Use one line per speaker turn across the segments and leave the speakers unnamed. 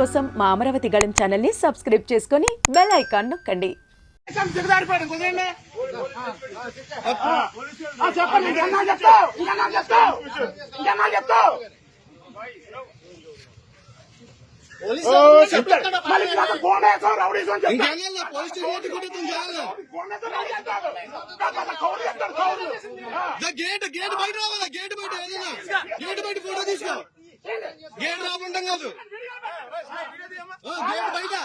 కోసం మా అమరావతి గళం ఛానల్ని సబ్స్క్రైబ్ చేసుకొని బెల్ ఐకాన్ నొక్కండి.
గేట్ గేట్ బయట రావాలా గేట్ బయట గేట్ బయట ఫోటో తీసుకో. గేట్ రాకుంటాం కాదు గేట్ బయట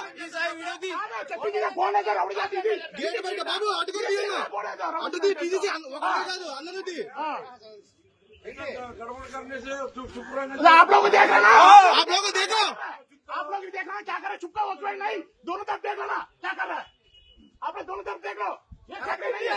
ఆమె చెప్పింది కదా, ఫోన్ వేసావు, రౌడీ జాతి ఇది.
గేట్ బయట బాబు అటు కూడా తీయండి
ఫోన్ వేసావు, రౌడీ
అటు తీ ఇది తీ. ఒకటి కాదు అన్నది
ఆ. आप लोग देख रहे ना
आप लोग देखो
आप लोग भी देख रहे हैं क्या कर रहे हैं? चुपका हो चुका है नहीं दोनों तरफ देख लो ना क्या कर रहा है आप लोग दोनों तरफ देख लो ये छकरी नहीं है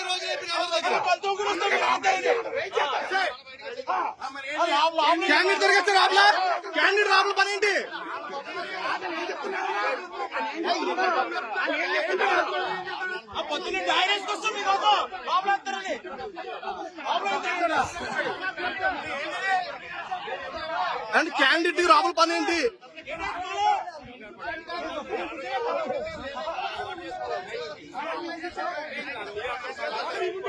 క్యాండిడేట్ తిరగచ్చు రాబులా క్యాండిడేట్ రాబుల పని ఏంటి? పొద్దున్న డైరెక్ట్ కోసం బాబులు వస్తారని అండ్ క్యాండిడేట్ రాబుల పని ఏంటి?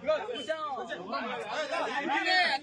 不要互相，来，